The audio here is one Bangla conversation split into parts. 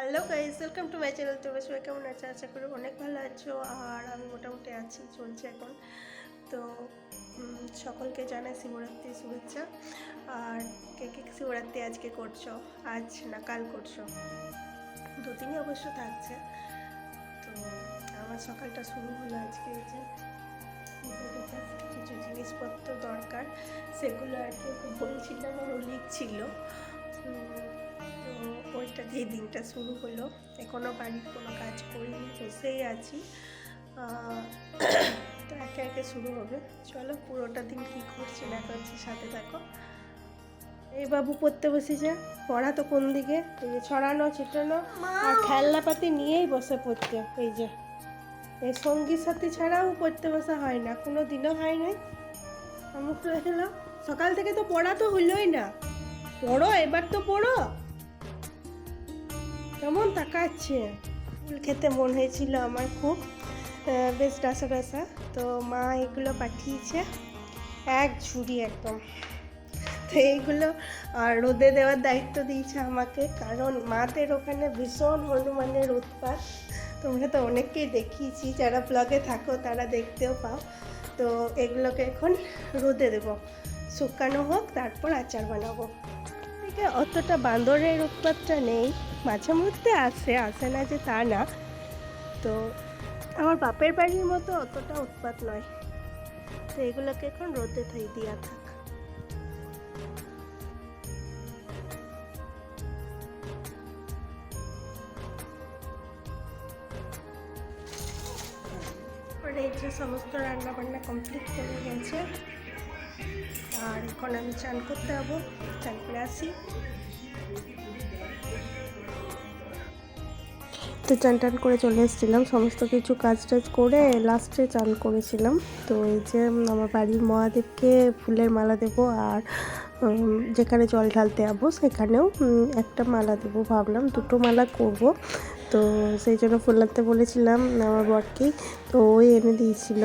Hello guys welcome to my channel তোমরা সবাই কেমন আছো? আশা করি অনেক ভালো আছো আর আমি মোটামুটি আছি, চলছে এখন। তো সকলকে জানাই শিবরাত্রি শুভেচ্ছা। আর কে কে শিবরাত্রি আজকে করছ? আজ না কাল করছ? দু দুদিনই অবশ্য থাকছে। তো, আমার সকালটা শুরু হলো আজকে যে, কিছু জিনিসপত্র দরকার। সেগুলো আর কি বলছিলাম আর ও লিখছিল। ওইটা দিয়ে দিনটা শুরু হলো এখনও বাড়ির কোনো কাজ করিনি, বসেই আছি। তো একে একে শুরু হবে। চলো পুরোটা দিন কী করছি না করছি সাথে থাকো। এই বাবু পড়তে বসেছে, পড়া তো কোন দিকে? এই যে ছড়ানো, ছিটানো আর খেলনাপাতি নিয়েই বসে পড়তে এই যে। এই সঙ্গী সাথী ছাড়াও পড়তে বসা হয় না, কোনো দিনও হয় নাই। হলো সকাল থেকে তো পড়া তো হলোই না। পড়ো, এবার তো পড়ো। কেমন তাকাচ্ছে? ফুল খেতে মন হয়েছিল আমার খুব। বেশ ডাসা ডাসা। তো মা এগুলো পাঠিয়েছে। এক ঝুড়ি একদম। তো এইগুলো আর রোদে দেওয়ার দায়িত্ব দিয়েছে আমাকে। কারণ মাদের ওখানে ভীষণ হনুমানের উৎপাত। তোমরা তো অনেককেই দেখিয়েছি। যারা ব্লগে থাকো, তারা দেখতেও পাও। তো এগুলোকে এখন রোদে দেবো। শুকানো হোক, তারপর আচার বানাবো। অতটা বান্দরের উৎপাতটা নেই। মাঝে মধ্যে আসে আসে না যে তা না। তো আমার বাপের বাড়ির মতো অতটা উৎপাত নয়। তো এগুলোকে এখন রোদে থাই, দিয়া থাক। এই যে সমস্ত রান্না বান্না কমপ্লিট করে গেছে। আর এখন আমি চান করতে যাব। চান করে আসি। তো চান টান করে চলে এসেছিলাম সমস্ত কিছু কাজ টাজ করে লাস্টে চান করেছিলাম। তো এই যে আমার বাড়ির মহাদেবকে ফুলের মালা দেব আর যেখানে জল ঢালতে যাব সেখানেও একটা মালা দেবো। ভাবলাম দুটো মালা করব। তো সেই জন্য ফুল আনতে বলেছিলাম আমার বরকে। তো ওই এনে দিয়েছিল।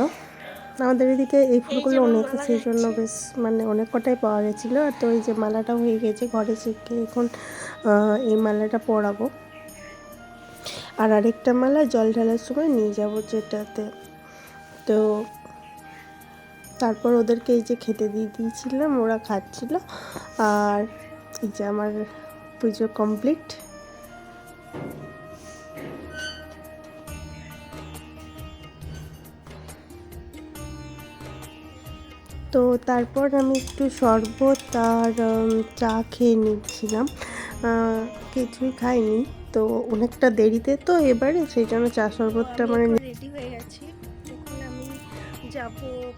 আমাদের এদিকে এই ফুলগুলো অনেক সেই জন্য বেশ মানে অনেক কটাই পাওয়া গেছিল। আর তো এই যে মালাটা হয়ে গেছে ঘরে শিখে এখন এই মালাটা পরাবো। আর আরেকটা মালা জল ঢালার সময় নিয়ে যাব যেটাতে। তো তারপর ওদেরকে এই যে খেতে দিয়ে দিয়েছিলাম, ওরা খাচ্ছিল। আর এই যে আমার পুজো কমপ্লিট তো তারপর আমি একটু শরবত আর চা খেয়ে নিচ্ছিলাম। কিছুই খাইনি। তো অনেকটা দেরিতে তো এবারে সেই জন্য চা শরবতটা মানে রেডি হয়ে গেছি। এখন আমি যাব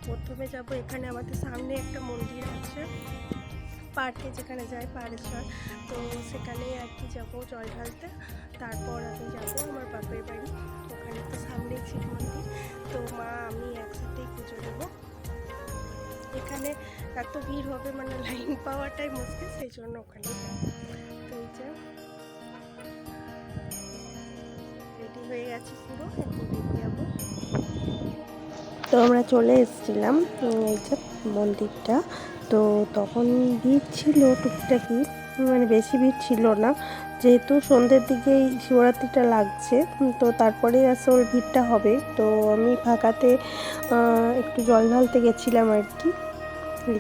প্রথমে যাব এখানে আমাদের সামনে একটা মন্দির আছে পার্কে যেখানে যায় পাড়েশ্বর তো সেখানেই আর কি যাব জল ঢালতে। তারপর আমি যাব আমার বাপের বাড়ি ওখানে তো সামনেই শিব মন্দির। তো মা আমি একসাথেই পুজো দেবো। এখানে এত ভিড় হবে মানে লাইন পাওয়াটাই মুশকিল সেই জন্য ওখানে যাব। তো? আমরা চলে এসেছিলাম এই যে মন্দিরটা। তো তখন ভিড় ছিল টুকটাকি মানে বেশি ভিড় ছিল না। যেহেতু সন্ধ্যের দিকেই শিবরাত্রিটা লাগছে, তো তারপরেই আসল ভিড়টা হবে। তো আমি ফাঁকাতে একটু জল ঢালতে গেছিলাম আর কি এই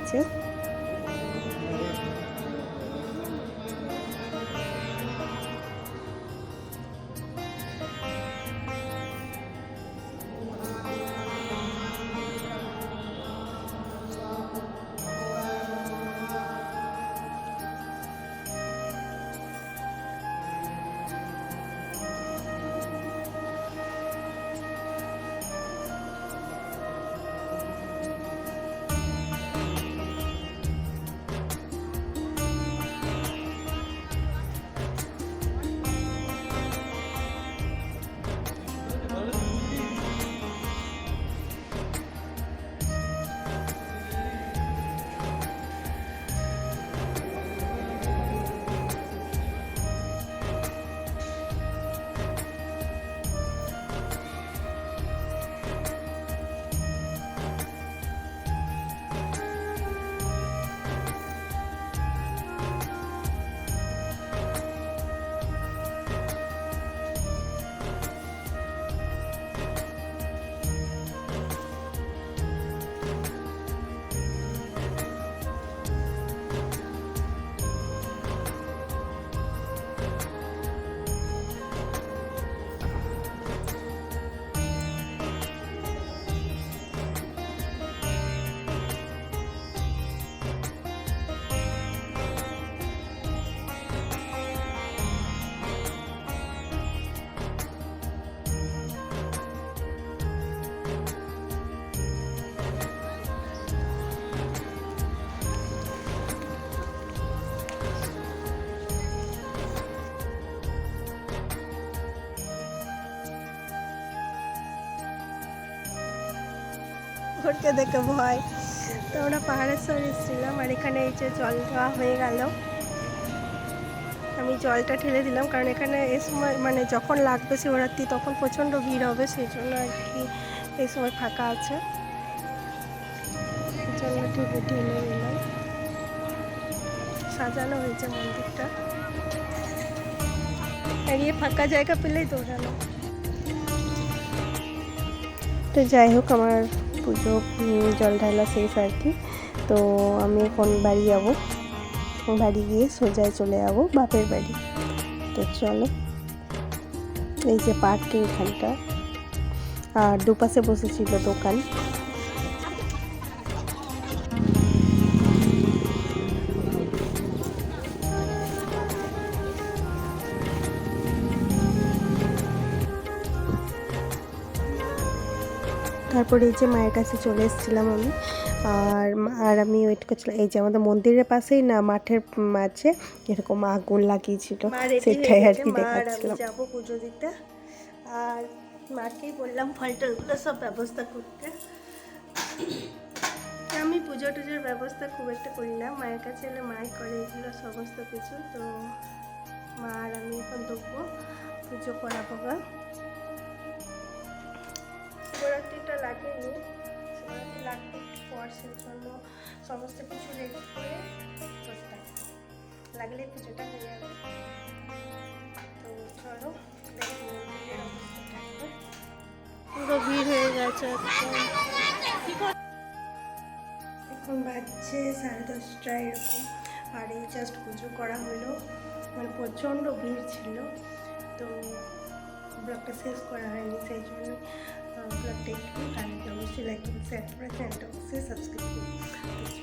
ঠাকুরকে দেখে ভয়। তো আমরা পাহাড়েশ্বর এসেছিলাম আর এখানে এই যে জল দেওয়া হয়ে গেল। আমি জলটা ঠেলে দিলাম কারণ এখানে এ সময় মানে যখন লাগবে শিবরাত্রি তখন প্রচণ্ড ভিড় হবে সেই জন্য আর কি এই সময় ফাঁকা আছে। জন্য ঠেলে ঠেলে দিলাম। সাজানো হয়েছে মন্দিরটা। আর ফাঁকা জায়গা পেলেই দৌড়ানো তো যাই হোক, আমার পুজো জল ঢালা শেষ আর কি। তো আমি এখন বাড়ি যাব। বাড়ি গিয়ে সোজায় চলে যাব, বাপের বাড়ি। তো চলো, এই যে পার্কের এখানটা আর দুপাশে বসেছিল দোকান। তারপরে এই যে মায়ের কাছে চলে এসেছিলাম আমি। আর আর আমি ওয়েট করছিলাম। এই যে আমাদের মন্দিরের পাশেই না মাঠের মাঝে এরকম আগুন লাগিয়েছিল। সেটাই আর কি দেখাচ্ছিলাম। যাব পুজো দিতে। আর মাকেই বললাম ফল টলগুলো সব ব্যবস্থা করতে। আমি পুজো টুজোর ব্যবস্থা খুব একটা করি না। মায়ের কাছে এলে মাই করে এগুলো সমস্ত কিছু। তো মা আর আমি এখন দেখব পুজো করাবো গা। লাগেনি। শিবরাত্রি লাগবে পর সেই জন্য। সমস্ত কিছু রেডি করে বসে লাগলে পুজোটা হয়ে যাবে। তো চলো। পুরো ভিড় হয়ে গেছে এখন বাজছে সাড়ে দশটা এরকম। আর এই জাস্ট পুজো করা হলো। মানে প্রচণ্ড ভিড় ছিল। তো ব্লগটা শেষ করা হয়নি সেই জন্য का अपडेट बताने के लिए से सब्सक्राइब करें